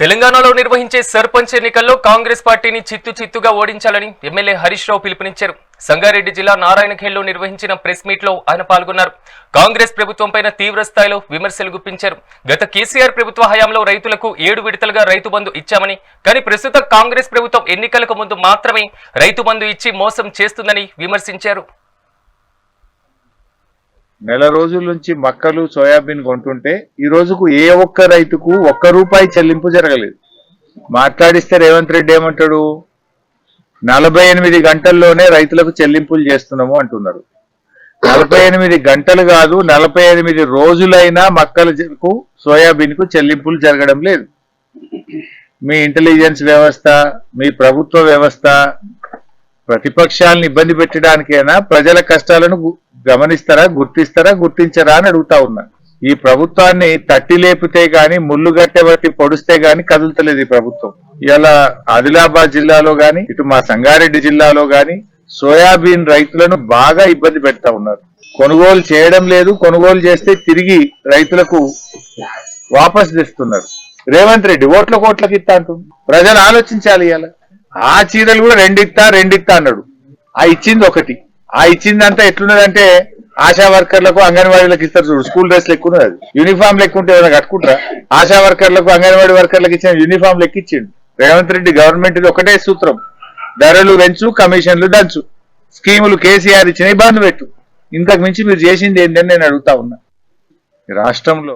తెలంగాణలో నిర్వహించే సర్పంచ్ ఎన్నికల్లో కాంగ్రెస్ పార్టీని చిత్తు చిత్తుగా ఓడించాలని ఎమ్మెల్యే హరీష్ రావు పిలుపునిచ్చారు. సంగారెడ్డి జిల్లా నారాయణఖేడ్లో నిర్వహించిన ప్రెస్ మీట్లో ఆయన పాల్గొన్నారు. కాంగ్రెస్ ప్రభుత్వంపైన తీవ్ర స్థాయిలో విమర్శలు గుప్పించారు. గత కేసీఆర్ ప్రభుత్వ హయాంలో రైతులకు ఏడు విడతలుగా రైతు బంధు ఇచ్చామని కానీ ప్రస్తుత కాంగ్రెస్ ప్రభుత్వం ఎన్నికలకు ముందు మాత్రమే రైతు బంధు ఇచ్చి మోసం చేస్తుందని విమర్శించారు. నెల రోజుల నుంచి మక్కలు సోయాబీన్ కొంటుంటే ఈ రోజుకు ఏ ఒక్క రైతుకు ఒక్క రూపాయి చెల్లింపు జరగలేదు. మాట్లాడిస్తే రేవంత్ రెడ్డి ఏమంటాడు? నలభై ఎనిమిది గంటల్లోనే రైతులకు చెల్లింపులు చేస్తున్నాము అంటున్నారు. నలభై ఎనిమిది గంటలు కాదు నలభై ఎనిమిది రోజులైనా మక్కలకు సోయాబీన్కు చెల్లింపులు జరగడం లేదు. మీ ఇంటెలిజెన్స్ వ్యవస్థ మీ ప్రభుత్వ వ్యవస్థ ప్రతిపక్షాలను ఇబ్బంది పెట్టడానికైనా ప్రజల కష్టాలను గమనిస్తారా గుర్తిస్తారా గుర్తించరా అని అడుగుతా ఉన్నా. ఈ ప్రభుత్వాన్ని తట్టి లేపితే గాని ముళ్ళు గట్టెబట్టి పొడిస్తే గాని కదులుతలేదు ఈ ప్రభుత్వం. ఇలా ఆదిలాబాద్ జిల్లాలో గాని ఇటు మా సంగారెడ్డి జిల్లాలో గాని సోయాబీన్ రైతులను బాగా ఇబ్బంది పెడతా ఉన్నారు. కొనుగోలు చేయడం లేదు కొనుగోలు చేస్తే తిరిగి రైతులకు వాపస్ తెస్తున్నారు. రేవంత్ రెడ్డి ఓట్ల కోట్లకి ఇస్తా అంటుంది ప్రజలు ఆలోచించాలి ఇవాళ. ఆ చీరలు కూడా రెండిస్తా రెండిస్తా అన్నాడు. ఆ ఇచ్చింది ఒకటి. ఆ ఇచ్చిందంతా ఎట్లున్నదంటే ఆశా వర్కర్లకు అంగన్వాడీలకు ఇస్తారు చూడు. స్కూల్ డ్రెస్ లెక్క ఉన్నది అది. యూనిఫామ్ లెక్కుంటే ఏమైనా కట్టుకుంటారా? ఆశా వర్కర్లకు అంగన్వాడీ వర్కర్లకు ఇచ్చిన యూనిఫామ్ లెక్క ఇచ్చిండు రేవంత్ రెడ్డి గవర్నమెంట్ ఇది ఒకటే సూత్రం. ధరలు పెంచు కమిషన్లు దంచు. స్కీములు కేసీఆర్ ఇచ్చిన బంద్ పెట్టు. ఇంతకు మించి మీరు చేసింది ఏంటని నేను అడుగుతా ఉన్నా. రాష్ట్రంలో